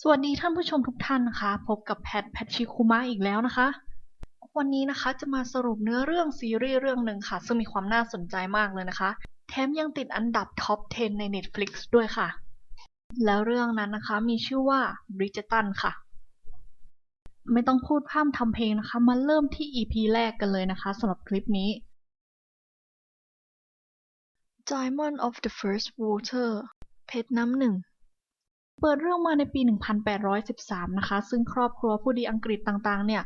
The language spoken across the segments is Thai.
สวัสดีท่านผู้ชมทุกท่านนะคะ พบกับแพทแพทชิคุมะอีกแล้วนะคะ วันนี้นะคะจะมาสรุปเนื้อเรื่องซีรีส์เรื่องหนึ่งค่ะ ซึ่งมีความน่าสนใจมากเลยนะคะ แถมยังติดอันดับท็อป 10 ใน Netflix ด้วยค่ะ แล้วเรื่องนั้นนะคะมีชื่อว่า Bridgerton ค่ะ ไม่ต้องพูดพร่ำทำเพลงนะคะ มาเริ่มที่ EP แรกกันเลยนะคะสำหรับคลิปนี้ Diamond of the First Water เพชรน้ำหนึ่ง เปิดเรื่องมาในปี 1813 นะคะ ซึ่งครอบครัวผู้ดีอังกฤษต่างๆ เนี่ย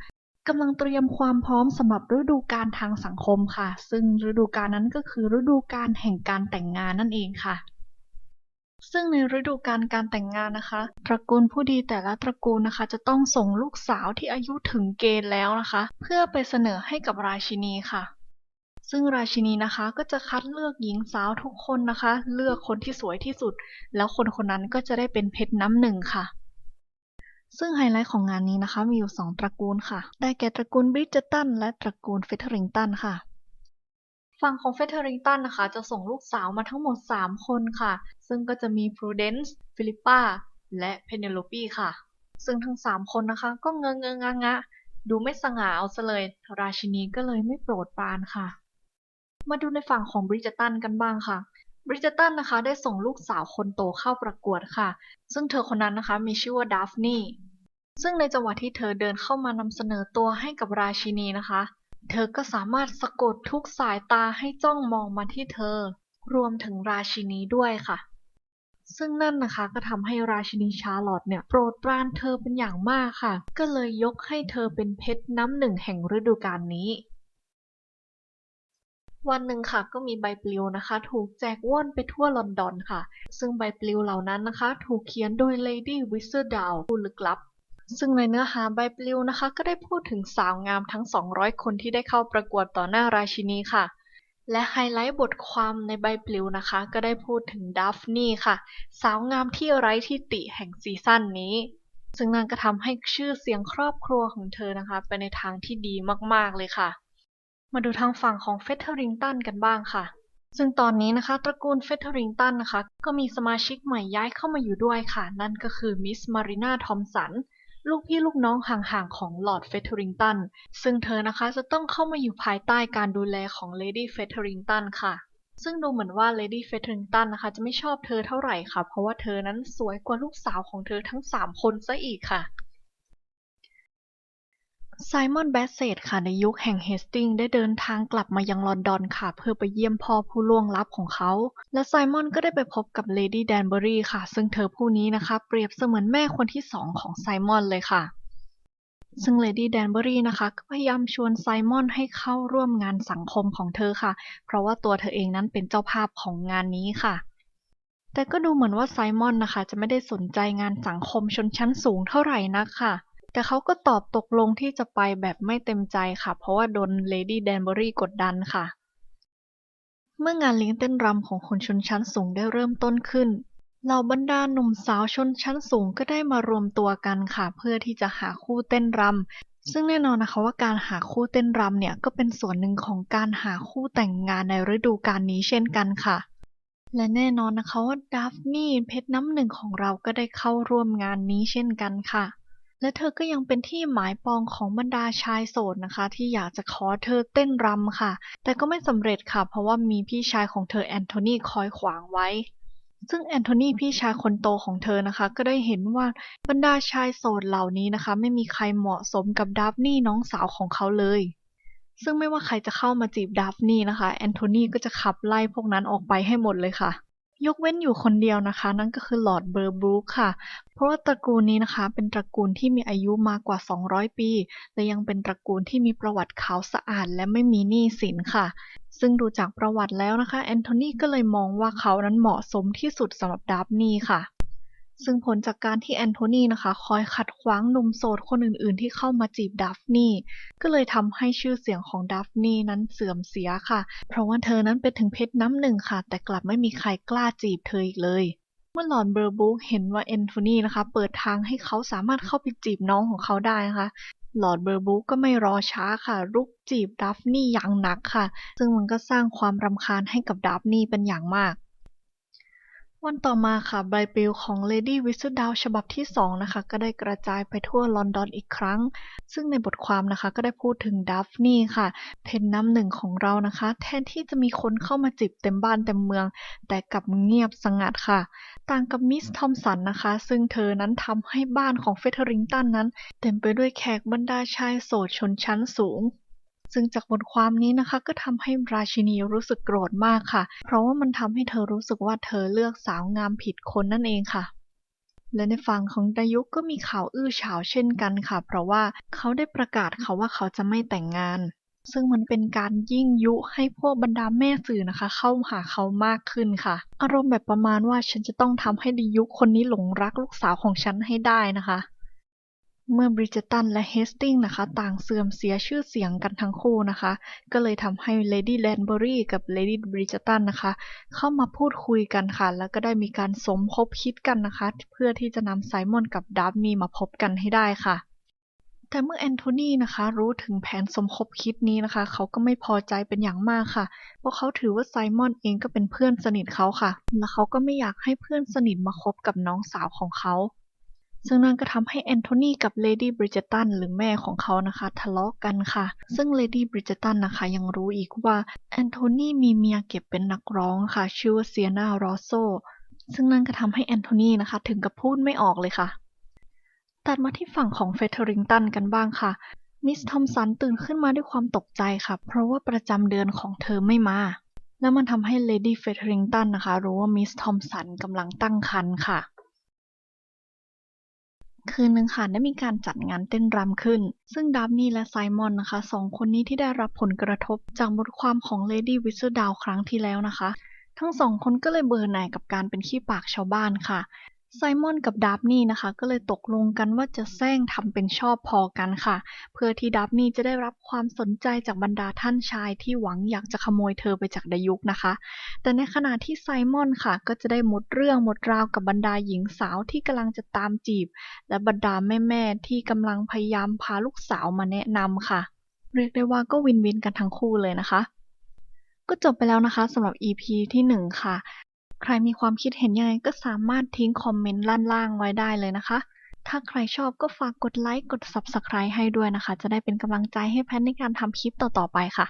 กำลังเตรียมความพร้อมสำหรับฤดูกาลทางสังคมค่ะ ซึ่งฤดูกาลนั้นก็คือฤดูกาลแห่งการแต่งงานนั่นเองค่ะ ซึ่งในฤดูกาลการแต่งงานนะคะ ตระกูลผู้ดีแต่ละตระกูลนะคะ จะต้องส่งลูกสาวที่อายุถึงเกณฑ์แล้วนะคะ เพื่อไปเสนอให้กับราชินีค่ะ ซึ่งราชินีนะคะก็จะคัดเลือกหญิงสาวทุกคนนะคะ เลือกคนที่สวยที่สุด แล้วคนคนนั้นก็จะได้เป็นเพชรน้ำหนึ่งค่ะ ซึ่งไฮไลท์ของงานนี้นะคะมีอยู่ 2 ตระกูลค่ะ ได้แก่ตระกูลบริจตันและตระกูลเฟเธอริงตันค่ะ ฝั่งของเฟเธอริงตันนะคะ จะส่งลูกสาวมาทั้งหมด 3 คนค่ะ ซึ่งก็จะมีพรูเดนซ์ฟิลิปปาและเพเนโลปีค่ะ ซึ่งทั้ง 3 คนนะคะ ก็เงงเงงะงะดูไม่สง่าเอาซะเลย ราชินีก็เลยไม่โปรดปรานค่ะ มาดูในฝั่งของบริจตันกันบ้างค่ะบริจตันนะคะได้ส่งลูกสาวคนโตเข้าประกวดค่ะ ซึ่งเธอคนนั้นนะคะมีชื่อว่าดาฟนี่ซึ่งในจังหวะที่เธอเดินเข้ามานำเสนอตัวให้กับราชินีนะคะ เธอก็สามารถสะกดทุกสายตาให้จ้องมองมาที่เธอ รวมถึงราชินีด้วยค่ะ ซึ่งนั่นนะคะก็ทำให้ราชินีชาร์ลอตเนี่ยโปรดปรานเธอเป็นอย่างมากค่ะ ก็เลยยกให้เธอเป็นเพชรน้ำหนึ่งแห่งฤดูกาลนี้ วันหนึ่งค่ะก็มีใบปลิวนะคะ ถูกแจกว่อนไปทั่วลอนดอนค่ะ ซึ่งใบปลิวเหล่านั้นนะคะ ถูกเขียนโดย Lady Whistledown ผู้ลึกลับ ซึ่งในเนื้อหาใบปลิวนะคะ ก็ได้พูดถึงสาวงามทั้ง 200 คนที่ได้เข้าประกวดต่อหน้าราชินีค่ะ และไฮไลท์บทความในใบปลิวนะคะ ก็ได้พูดถึงดัฟนี่ค่ะ สาวงามที่ไร้ที่ติแห่งซีซั่นนี้ ซึ่งนั่นก็ทำให้ชื่อเสียงครอบครัวของเธอนะคะ ไปในทางที่ดีมากๆเลยค่ะ มาดูทางฝั่งของเฟเธอริงตันกันบ้างค่ะ ซึ่งตอนนี้นะคะ ตระกูลเฟเธอริงตันนะคะ ก็มีสมาชิกใหม่ย้ายเข้ามาอยู่ด้วยค่ะ นั่นก็คือมิสมารีน่าทอมสันลูกพี่ลูกน้องห่างๆของลอร์ดเฟเธอริงตัน ซึ่งเธอนะคะจะต้องเข้ามาอยู่ภายใต้การดูแลของเลดี้เฟเธอริงตันค่ะ ซึ่งดูเหมือนว่าเลดี้เฟเธอริงตันนะคะจะไม่ชอบเธอเท่าไหร่ค่ะ เพราะว่าเธอนั้นสวยกว่าลูกสาวของเธอทั้ง 3 คนซะอีกค่ะ ไซมอน แบสเซตค่ะ ในยุคแห่งเฮสติงได้เดินทางกลับมายังลอนดอนค่ะ เพื่อไปเยี่ยมพ่อผู้ล่วงลับของเขา และไซมอนก็ได้ไปพบกับเลดี้แดนเบอรี่ค่ะ ซึ่งเธอผู้นี้นะคะ เปรียบเสมือนแม่คนที่สองของไซมอนเลยค่ะ ซึ่งเลดี้แดนเบอรี่นะคะก็พยายามชวนไซมอนให้เข้าร่วมงานสังคมของเธอค่ะ เพราะว่าตัวเธอเองนั้นเป็นเจ้าภาพของงานนี้ค่ะแต่ก็ดูเหมือนว่าไซมอนนะคะ จะไม่ได้สนใจงานสังคมชนชั้นสูงเท่าไหร่นักค่ะ แต่เขาก็ตอบตกลงที่จะไปแบบไม่เต็มใจค่ะ เพราะว่าโดนเลดี้แดนเบอรี่กดดันค่ะ เมื่องานเลี้ยงเต้นรำของคนชนชั้นสูงได้เริ่มต้นขึ้นเหล่าบรรดาหนุ่มสาวชนชั้นสูงก็ได้มารวมตัวกันค่ะ เพื่อที่จะหาคู่เต้นรำซึ่งแน่นอนนะคะว่าการหาคู่เต้นรำเนี่ยก็เป็นส่วนหนึ่งของการหาคู่แต่งงานในฤดูกาลนี้เช่นกันค่ะ และแน่นอนนะคะว่าดัฟนี่เพชรน้ำหนึ่งของเราก็ได้เข้าร่วมงานนี้เช่นกันค่ะ และเธอก็ยังเป็นที่หมายปองของบรรดาชายโสดนะคะ ที่อยากจะขอเธอเต้นรำค่ะ แต่ก็ไม่สำเร็จค่ะ เพราะว่ามีพี่ชายของเธอแอนโทนีคอยขวางไว้ ซึ่งแอนโทนีพี่ชายคนโตของเธอนะคะ ก็ได้เห็นว่าบรรดาชายโสดเหล่านี้นะคะ ไม่มีใครเหมาะสมกับดัฟนี่น้องสาวของเขาเลย ซึ่งไม่ว่าใครจะเข้ามาจีบดัฟนี่นะคะแอนโทนีก็จะขับไล่พวกนั้นออกไปให้หมดเลยค่ะ ยกเว้นอยู่คนเดียวนะคะ นั่นก็คือลอร์ดเบอร์บรูคค่ะ เพราะว่าตระกูลนี้นะคะ เป็นตระกูลที่มีอายุมากกว่า 200 ปี และยังเป็นตระกูลที่มีประวัติขาวสะอาดและไม่มีหนี้สินค่ะ ซึ่งดูจากประวัติแล้วนะคะแอนโทนีก็เลยมองว่าเขานั้นเหมาะสมที่สุดสำหรับดับนี่ค่ะ ซึ่งผลจากการที่แอนโทนีนะคะ คอยขัดขวางหนุ่มโสดคนอื่นๆ ที่เข้ามาจีบดัฟนี่ ก็เลยทำให้ชื่อเสียงของดัฟนี่นั้นเสื่อมเสียค่ะ เพราะว่าเธอนั้นเป็นถึงเพชรน้ำหนึ่งค่ะ แต่กลับไม่มีใครกล้าจีบเธออีกเลย เมื่อหลอนเบอร์บุ๊กเห็นว่าแอนโทนีนะคะ เปิดทางให้เขาสามารถเข้าไปจีบน้องของเขาได้นะคะหลอร์ดเบอร์บุ๊กก็ไม่รอช้าค่ะ รุกจีบดัฟนี่อย่างหนักค่ะ ซึ่งมันก็สร้างความรำคาญให้กับดัฟนี่เป็นอย่างมาก วันต่อมาค่ะใบปลิวของ Lady Whistledown ฉบับที่ 2 นะคะ ก็ได้กระจายไปทั่วลอนดอนอีกครั้ง ซึ่งในบทความนะคะก็ได้พูดถึงดัฟนี่ค่ะเพนน้ำหนึ่งของเรานะคะ แทนที่จะมีคนเข้ามาจีบเต็มบ้านเต็มเมือง แต่กลับเงียบสงัดค่ะ ต่างกับมิสทอมสันนะคะ ซึ่งเธอนั้นทำให้บ้านของเฟเธอริงตันนั้น เต็มไปด้วยแขกบรรดาชายโสดชนชั้นสูง ซึ่งจากบทความนี้นะคะก็ทำให้ราชินีรู้สึกโกรธมากค่ะ เพราะว่ามันทำให้เธอรู้สึกว่าเธอเลือกสาวงามผิดคนนั่นเองค่ะและในฝั่งของดายุกก็มีข่าวอื้อฉาวเช่นกันค่ะ เพราะว่าเขาได้ประกาศเขาว่าเขาจะไม่แต่งงาน ซึ่งมันเป็นการยิ่งยุให้พวกบรรดาแม่สื่อนะคะ เข้าหาเขามากขึ้นค่ะ อารมณ์แบบประมาณว่าฉันจะต้องทำให้ดายุคคนนี้หลงรักลูกสาวของฉันให้ได้นะคะ เมื่อบริจตันและเฮสติงนะคะ ต่างเสื่อมเสียชื่อเสียงกันทั้งคู่นะคะ ก็เลยทำให้เลดี้แลนเบอรี่กับเลดี้บริจตันนะคะ เข้ามาพูดคุยกันค่ะ แล้วก็ได้มีการสมคบคิดกันนะคะ เพื่อที่จะนำไซมอนกับดับนีมาพบกันให้ได้ค่ะแต่เมื่อแอนโทนีนะคะรู้ถึงแผนสมคบคิดนี้นะคะ เขาก็ไม่พอใจเป็นอย่างมากค่ะ เพราะเขาถือว่าไซมอนเองก็เป็นเพื่อนสนิทเขาค่ะ และเขาก็ไม่อยากให้เพื่อนสนิทมาคบกับน้องสาวของเขา ซึ่งนั่นก็ทำให้แอนโทนีกับเลดี้บริจตันหรือแม่ของเขานะคะ ทะเลาะกันค่ะ ซึ่งเลดี้บริจตันนะคะ ยังรู้อีกว่าแอนโทนีมีเมียเก็บเป็นนักร้องค่ะ ชื่อว่าเซียนารอโซซึ่งนั่นก็ทำให้แอนโทนีนะคะ ถึงกับพูดไม่ออกเลยค่ะตัดมาที่ฝั่งของเฟเธอริงตันกันบ้างค่ะมิสทอมสันตื่นขึ้นมาด้วยความตกใจค่ะ เพราะว่าประจำเดือนของเธอไม่มา แล้วมันทำให้เลดี้เฟเธอริงตันนะคะ รู้ว่ามิสทอมสันกำลังตั้งครรภ์ค่ะ คืนหนึ่งค่ะได้มีการจัดงานเต้นรำขึ้น ซึ่งดับนี่และไซมอนนะคะสองคนนี้ที่ได้รับผลกระทบจากบทความของเลดี้วิสเซอร์ดาวครั้งที่แล้วนะคะ ทั้งสองคนก็เลยเบื่อหน่ายกับการเป็นขี้ปากชาวบ้านค่ะ ไซมอนกับดับนี่นะคะ ก็เลยตกลงกันว่าจะแซงทำเป็นชอบพอกันค่ะ เพื่อที่ดับนี่จะได้รับความสนใจจากบรรดาท่านชายที่หวังอยากจะขโมยเธอไปจากดายุกนะคะ แต่ในขณะที่ไซมอนค่ะ ก็จะได้หมดเรื่องหมดราวกับบรรดาหญิงสาวที่กำลังจะตามจีบ และบรรดาแม่ๆที่กำลังพยายามพาลูกสาวมาแนะนำค่ะ เรียกได้ว่าก็วินวินกันทั้งคู่เลยนะคะก็จบไปแล้วนะคะสำหรับ EP ที่ 1 ค่ะ ใครมีความคิดเห็นยังไงก็สามารถทิ้งคอมเมนต์ล่างๆไว้ได้เลยนะคะ ถ้าใครชอบก็ฝากกดไลค์กด Subscribe ให้ด้วยนะคะ จะได้เป็นกำลังใจให้แพทในการทำคลิปต่อๆไปค่ะ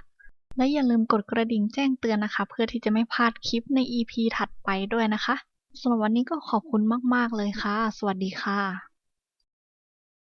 และอย่าลืมกดกระดิ่งแจ้งเตือนนะคะ เพื่อที่จะไม่พลาดคลิปใน EP ถัดไปด้วยนะคะสำหรับวันนี้ก็ขอบคุณมากๆเลยค่ะ สวัสดีค่ะ